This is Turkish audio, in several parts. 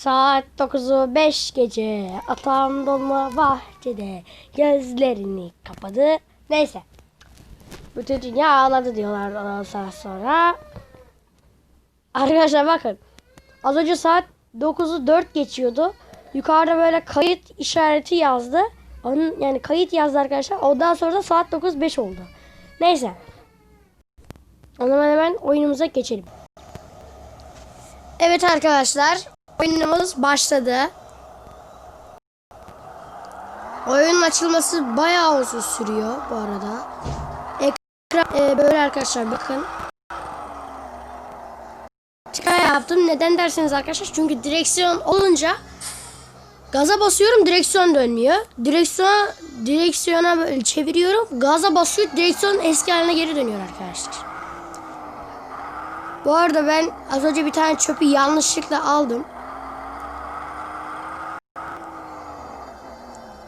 Saat 9'u 5 gece. Atağım dolma bahçede. Gözlerini kapadı. Neyse. Bütün dünya ağladı diyorlar ondan sonra sonra. Arkadaşlar bakın. Az önce saat 9'u 4 geçiyordu. Yukarıda böyle kayıt işareti yazdı. Onun yani kayıt yazdı arkadaşlar. Ondan sonra da saat 9.05 oldu. Neyse. O zaman hemen oyunumuza geçelim. Evet arkadaşlar. Oyunumuz başladı. Oyunun açılması bayağı uzun sürüyor bu arada. Ekran e, böyle arkadaşlar bakın. Çıkar yaptım. Neden derseniz arkadaşlar çünkü direksiyon olunca gaza basıyorum direksiyon dönmüyor. Direksiyon direksiyona böyle çeviriyorum. Gaza basıyor direksiyon eski haline geri dönüyor arkadaşlar. Bu arada ben az önce bir tane çöpü yanlışlıkla aldım.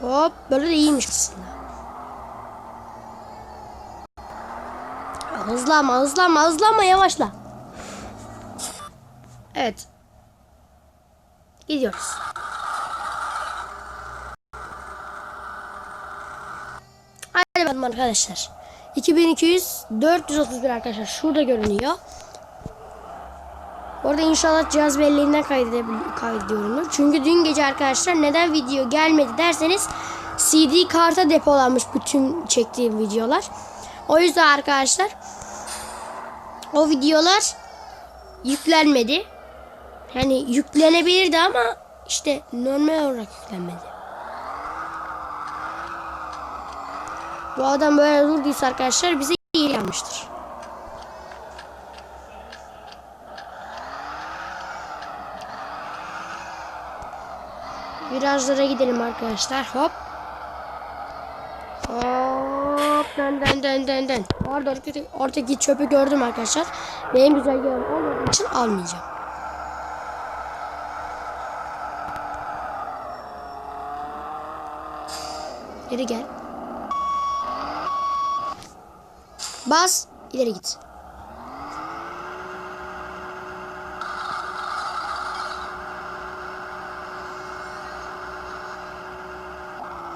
Hop böyle de iyiymiş aslında. Hızlanma hızlanma hızlanma yavaşla. Evet. Gidiyoruz. Hadi bakalım arkadaşlar. 2200 431 arkadaşlar şurada görünüyor. Orada inşallah cihaz belleğinden kaydediyorumdur. Çünkü dün gece arkadaşlar neden video gelmedi derseniz CD karta depolanmış bütün çektiğim videolar. O yüzden arkadaşlar o videolar yüklenmedi. Yani yüklenebilirdi ama işte normal olarak yüklenmedi. Bu adam böyle durduysa arkadaşlar bize iyi yanmıştır. Virajlara gidelim arkadaşlar. Hop. Hop. Dön dön dön dön dön. Orada oradaki, çöpü gördüm arkadaşlar. Benim güzel yerim olmadığı için almayacağım. Geri gel. Bas. ileri git.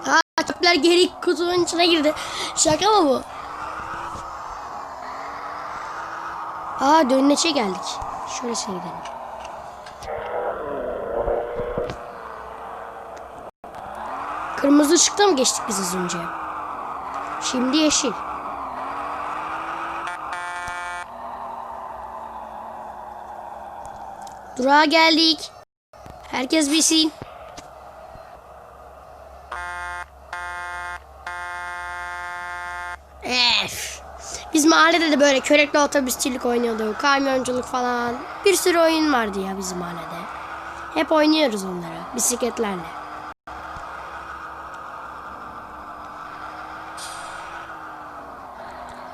Aa çöpler geri kutunun içine girdi. Şaka mı bu? Aa dönneçe geldik. Şöyle gidelim. Kırmızı ışıkta mı geçtik biz az önce? Şimdi yeşil. Durağa geldik. Herkes bilsin. Ef. Biz mahallede de böyle körekli otobüsçilik oynuyorduk. Kamyonculuk falan. Bir sürü oyun vardı ya bizim mahallede. Hep oynuyoruz onları. Bisikletlerle.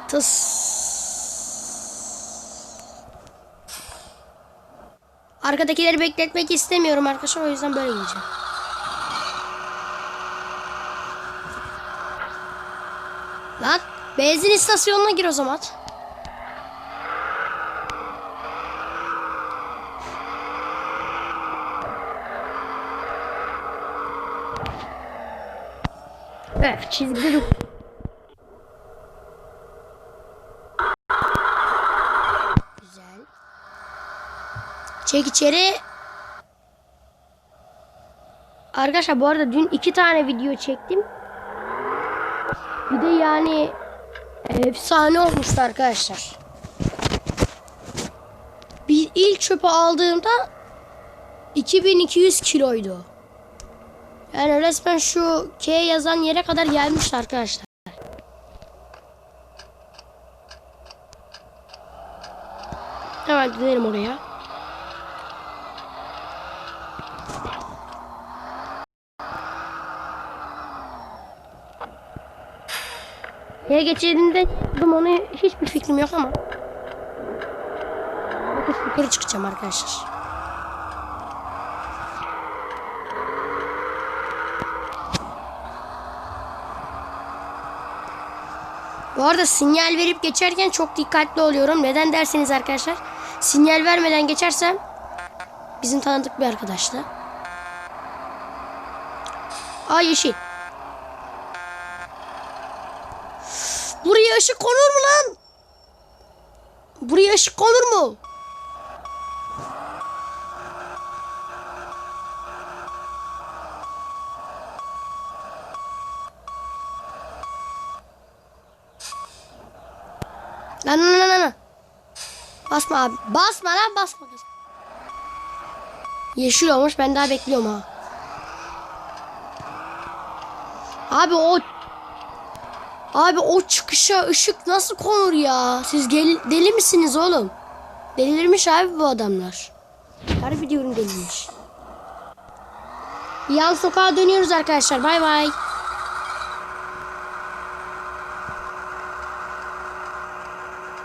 Tıs. Arkadakileri bekletmek istemiyorum arkadaşlar. O yüzden böyle gideceğim. Lan benzin istasyonuna gir o zaman. Evet çizgide dur. Güzel. Çek içeri. Arkadaşlar bu arada dün iki tane video çektim. Bir de yani efsane olmuştu arkadaşlar. Bir ilk çöpü aldığımda 2200 kiloydu. Yani resmen şu K yazan yere kadar gelmişti arkadaşlar. Hemen dönelim oraya. Yere geçirdiğinde onu hiçbir fikrim yok ama. Bakın yukarı çıkacağım arkadaşlar. Bu arada sinyal verip geçerken çok dikkatli oluyorum. Neden derseniz arkadaşlar. Sinyal vermeden geçersem Bizim tanıdık bir arkadaşla. Aa yeşil. Buraya ışık konur mu lan? Buraya ışık konur mu? Lan lan lan lan. Basma abi. Basma lan basma. kız. Yeşil olmuş ben daha bekliyorum ha. Abi o Abi o çıkışa ışık nasıl konur ya? Siz deli misiniz oğlum? Delirmiş abi bu adamlar. Harbi diyorum delirmiş. Yan sokağa dönüyoruz arkadaşlar. Bay bay.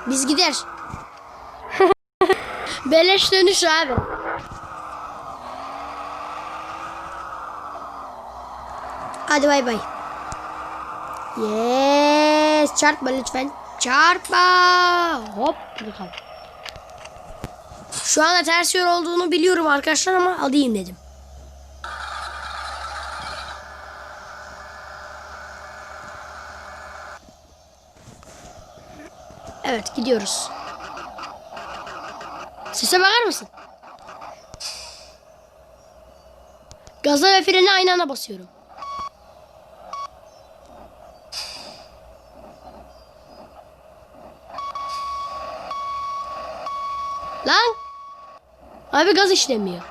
Biz gider. Beleş dönüş abi. Hadi bay bay. Yes. Çarpma lütfen. Çarpma. Hop. Bakalım. Şu anda ters yol olduğunu biliyorum arkadaşlar ama alayım dedim. Evet gidiyoruz. Sese bakar mısın? Gaza ve freni aynı anda basıyorum. Lan! Abi gaz işlemiyor.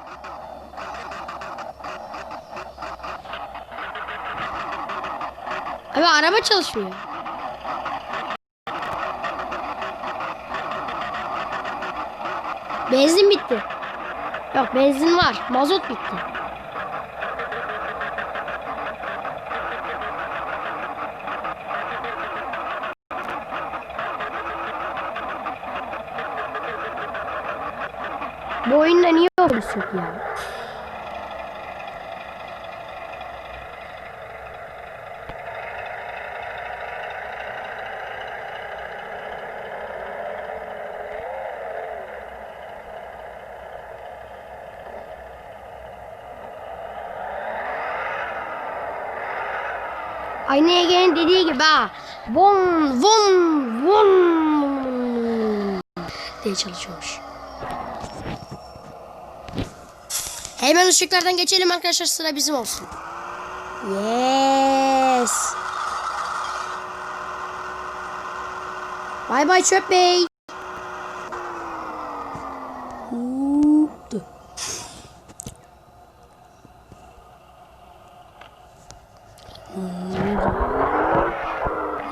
Abi araba çalışmıyor. Benzin bitti. Yok benzin var. Mazot bitti. Bu oyunda niye polis yok ya? Aynı Ege'nin dediği gibi ha. Vum vum vum diye çalışıyormuş. Hemen ışıklardan geçelim arkadaşlar sıra bizim olsun. Yes. Bay bay çöp bey.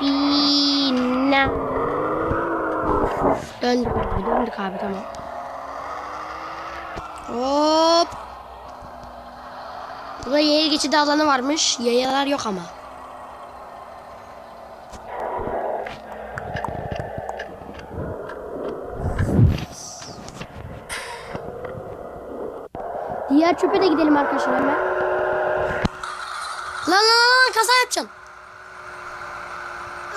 Bina. Döndük döndük abi tamam. Hop. Burada yaya geçidi alanı varmış. Yayalar yok ama. Diğer çöpe de gidelim arkadaşlar hemen. Lan lan lan kaza yapacaksın.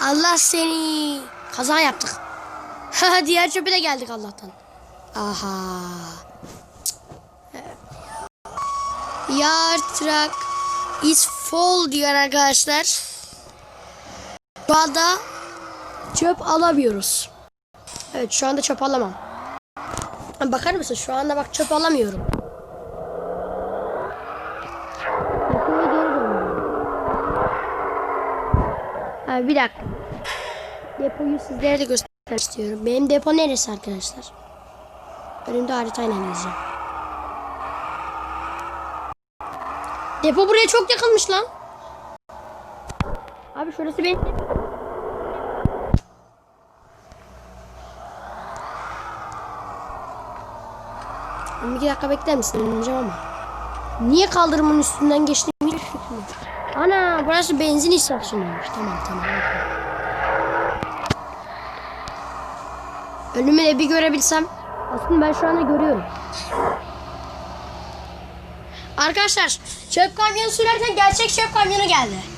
Allah seni. Kaza yaptık. Diğer çöpe de geldik Allah'tan. Aha. Yar truck is full diyor arkadaşlar. Şu anda çöp alamıyoruz. Evet şu anda çöp alamam. Bakar mısın şu anda bak çöp alamıyorum. Ha, bir dakika. Depoyu sizlere de göstermek istiyorum. Benim depo neresi arkadaşlar? Önümde haritayla yazacağım. Depo buraya çok yakınmış lan. Abi şurası benim. Bir dakika bekler misin? Önümeceğim ama. Niye kaldırımın üstünden geçtim? Hiç fikrim yok. Ana burası benzin istasyonuymuş. Tamam tamam. Önümü de bir görebilsem. Aslında ben şu anda görüyorum. Arkadaşlar çöp kamyonu sürerken gerçek çöp kamyonu geldi.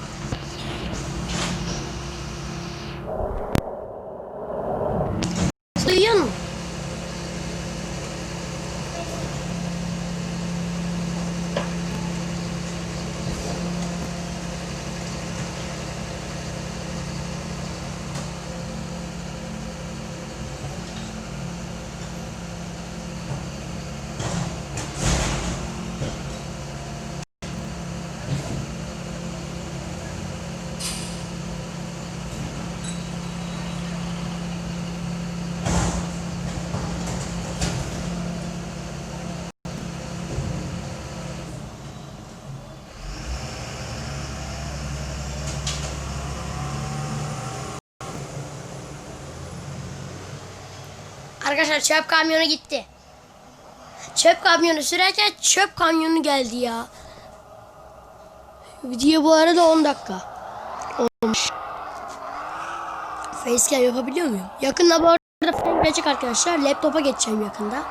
Arkadaşlar çöp kamyonu gitti. Çöp kamyonu sürerken çöp kamyonu geldi ya. Video bu arada 10 dakika olmuş. Facecam yapabiliyor muyum? Yakında bu arada facecam gelecek arkadaşlar. Laptopa geçeceğim yakında.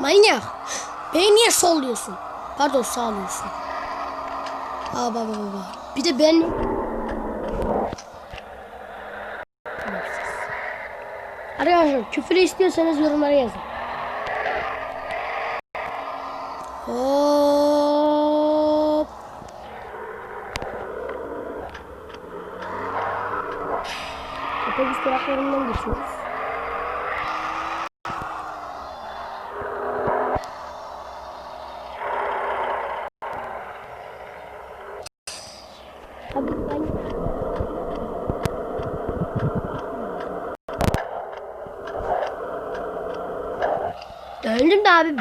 Manyak. Beni niye solluyorsun? Pardon sağlıyorsun. Aa baba baba. Bir de ben... Arkadaşlar küfür istiyorsanız yorumlara yazın. Hop. Otobüs duraklarından geçiyoruz. Abi ben... Döndüm de abi.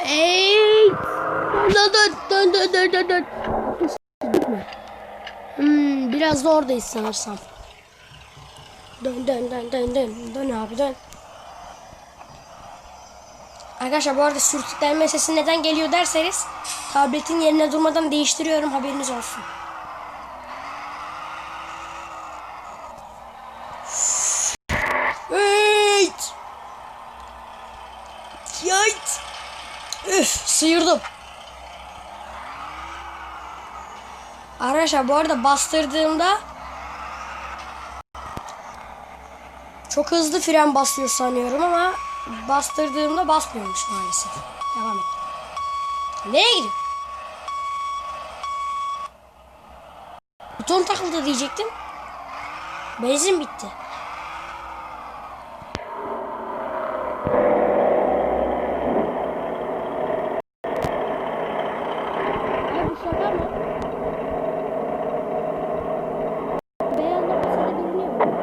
Ey! Dön dön dön dön. Hmm, biraz da oradayız sanırsam. Dön dön dön dön dön dön abi dön. Arkadaşlar bu arada sürtüklenme sesi neden geliyor derseniz tabletin yerine durmadan değiştiriyorum haberiniz olsun. Arkadaşlar bu arada bastırdığımda çok hızlı fren basıyor sanıyorum ama bastırdığımda basmıyormuş maalesef. Devam et. Nereye gidiyorsun? Buton takıldı diyecektim. Benzin bitti. Ya bu şaka mı? Beyaz noktasında görünüyor mu?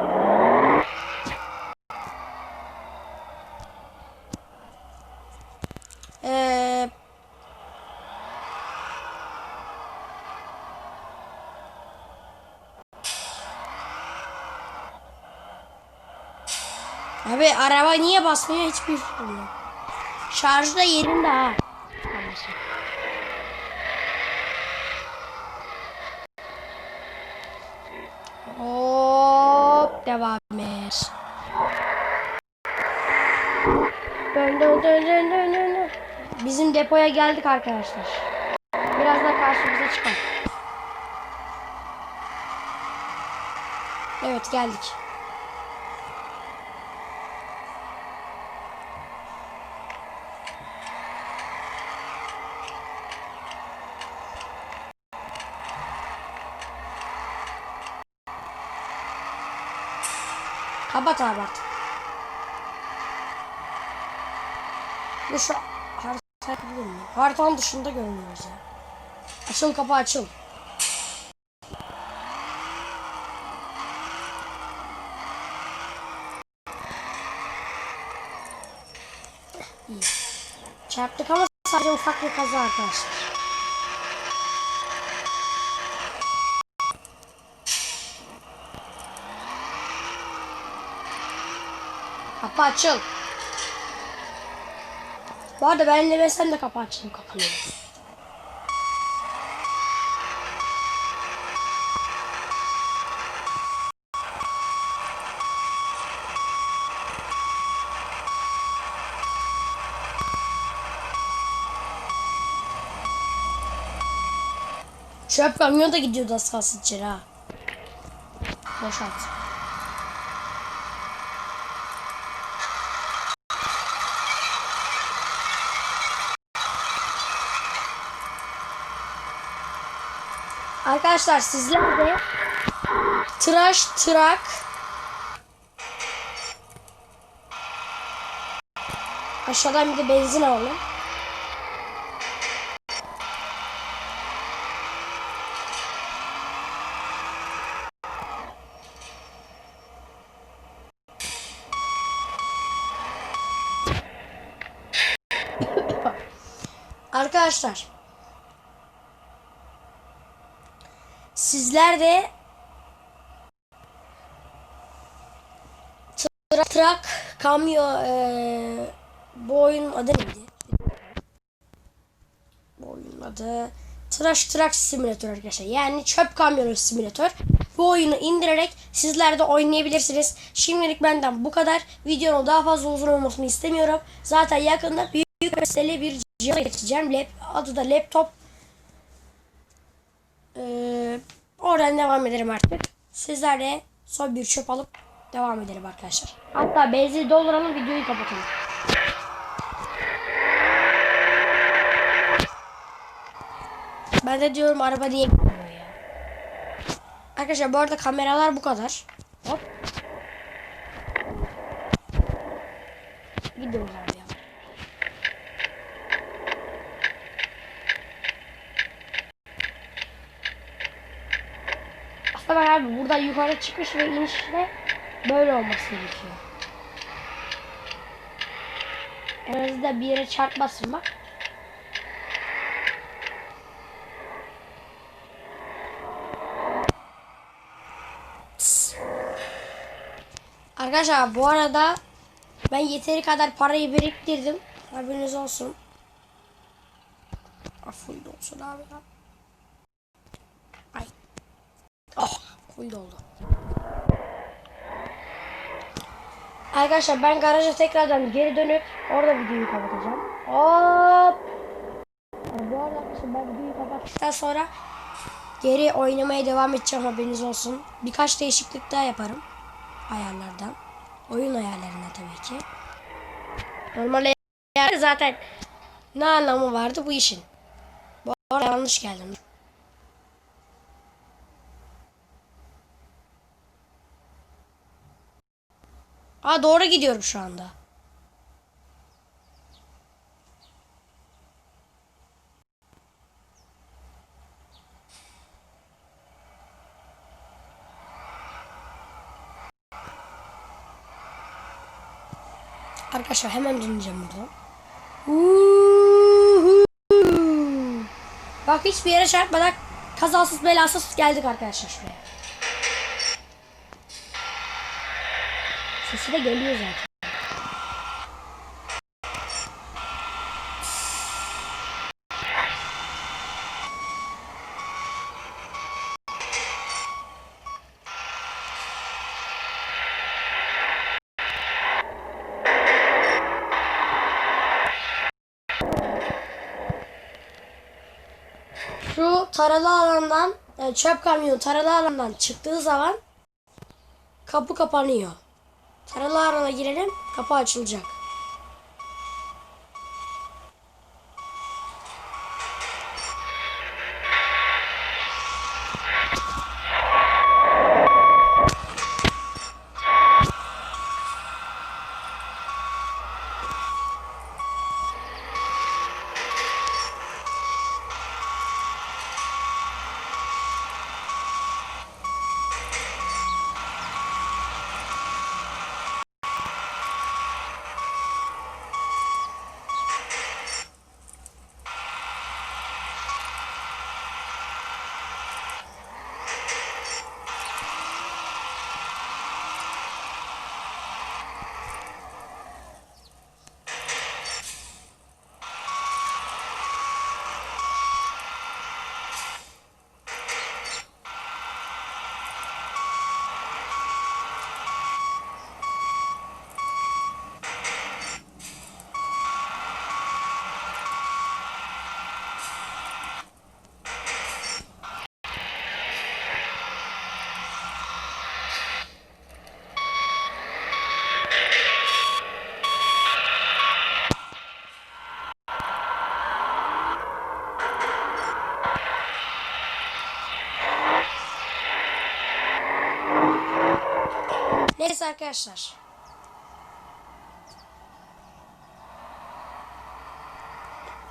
Ee, Abi araba niye basmıyor hiçbir fikrim yok. Şarjı da yerinde ha. Hop devam et. Dön dön dön dön dön dön. Bizim depoya geldik arkadaşlar. Birazdan karşımıza çıkar. Evet geldik. Kapat abi artık. Bu şu harita muyum? Haritanın dışında görünüyoruz ya. Açıl kapı açıl. İyi. Çarptık ama sadece ufak bir kaza arkadaşlar. Kapı açıl. Bu arada ben sen de kapı açtım kapanıyor. Çöp kamyon da gidiyordu az kalsın içeri ha. Boşalt. Arkadaşlar sizler de tıraş tırak aşağıdan bir de benzin alalım. Arkadaşlar sizler de trak, trak kamyon eee bu oyunun adı neydi? Bu oyunun adı Trash Truck Simulator arkadaşlar. Yani çöp kamyonu simülatör. Bu oyunu indirerek sizler de oynayabilirsiniz. Şimdilik benden bu kadar. Videonun daha fazla uzun olmasını istemiyorum. Zaten yakında büyük mesele bir cihaz geçeceğim. Lap, adı da laptop. Oradan devam ederim artık. Sizler de son bir çöp alıp devam edelim arkadaşlar. Hatta benzin dolduralım videoyu kapatalım. Ben de diyorum araba niye gitmiyor ya. Arkadaşlar bu arada kameralar bu kadar. Hop. Gidiyoruz abi ya. Aslında ben abi yukarı çıkış ve inişte böyle olması gerekiyor. En azından bir yere çarpmasın bak. Arkadaşlar bu arada ben yeteri kadar parayı biriktirdim. Haberiniz olsun. Ah, full olsun abi. Ay. Oh full oldu. Arkadaşlar ben garaja tekrardan geri dönüp orada videoyu kapatacağım. Hop. Bu arada arkadaşlar ben videoyu kapattıktan sonra geri oynamaya devam edeceğim haberiniz olsun. Birkaç değişiklik daha yaparım ayarlardan. Oyun ayarlarına tabii ki. Normal ayarlar zaten ne anlamı vardı bu işin. Bu arada yanlış geldim. Aa doğru gidiyorum şu anda. Arkadaşlar hemen döneceğim buradan. Bak hiçbir yere çarpmadan kazasız belasız geldik arkadaşlar şuraya. Sesi de geliyor zaten. Şu taralı alandan yani çöp kamyonu taralı alandan çıktığı zaman kapı kapanıyor. Taralı alana girelim kapı açılacak. Neyse arkadaşlar.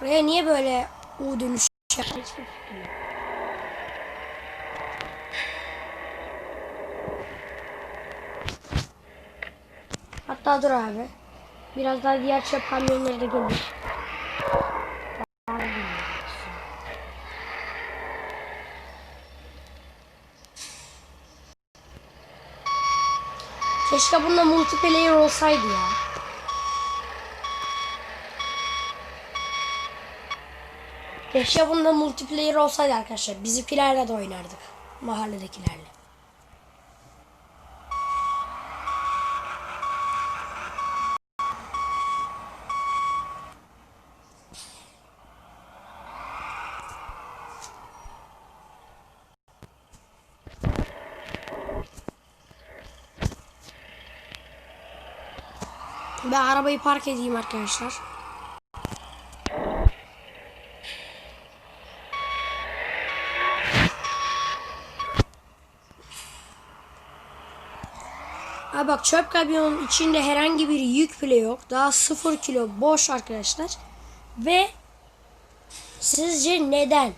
Buraya niye böyle U dönüş yapıyor? Hatta dur abi. Biraz daha diğer çöp kamyonları da gelir. Keşke bunda multiplayer olsaydı ya. Keşke bunda multiplayer olsaydı arkadaşlar. Bizimkilerle de oynardık. Mahalledekilerle. Ben arabayı park edeyim arkadaşlar. Abi bak çöp kamyonun içinde herhangi bir yük bile yok. Daha sıfır kilo boş arkadaşlar. Ve sizce neden?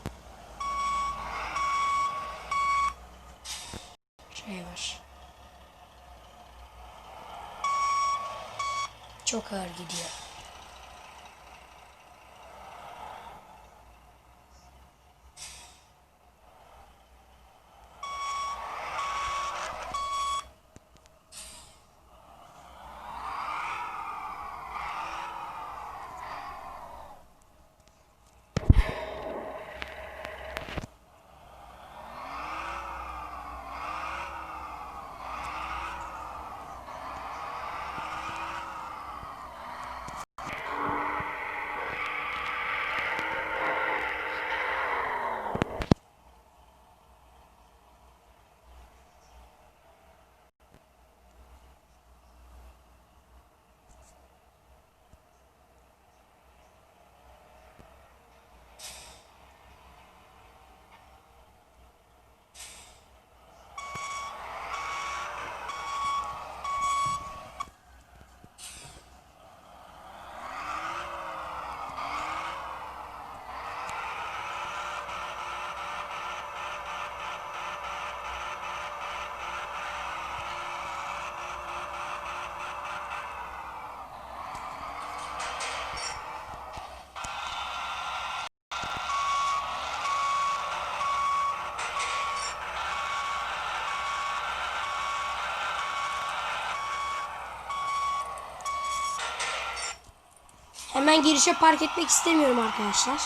Hemen girişe park etmek istemiyorum arkadaşlar.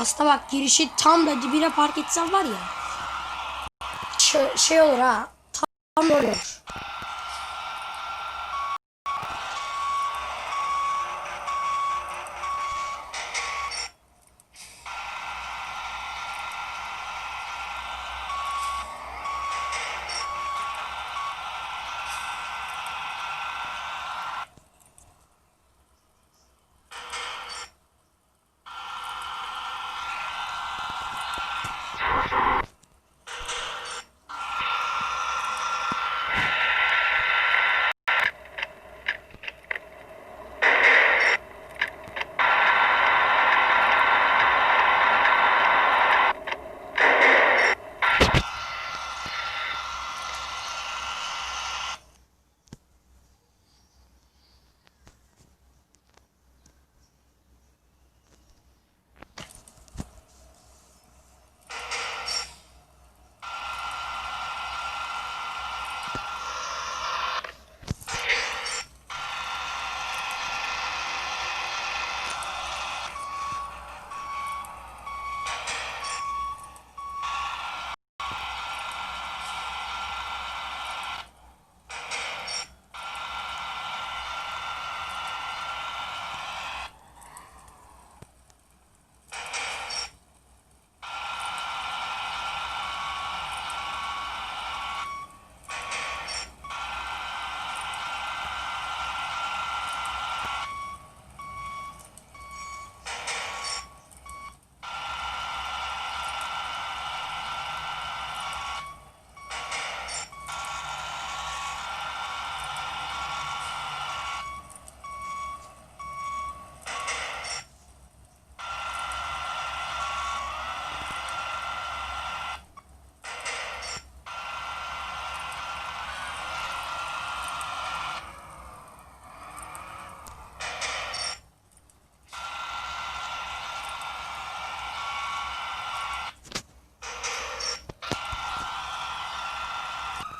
Aslında bak girişi tam da dibine park etsem var ya. Şey, olur ha. Tam olur.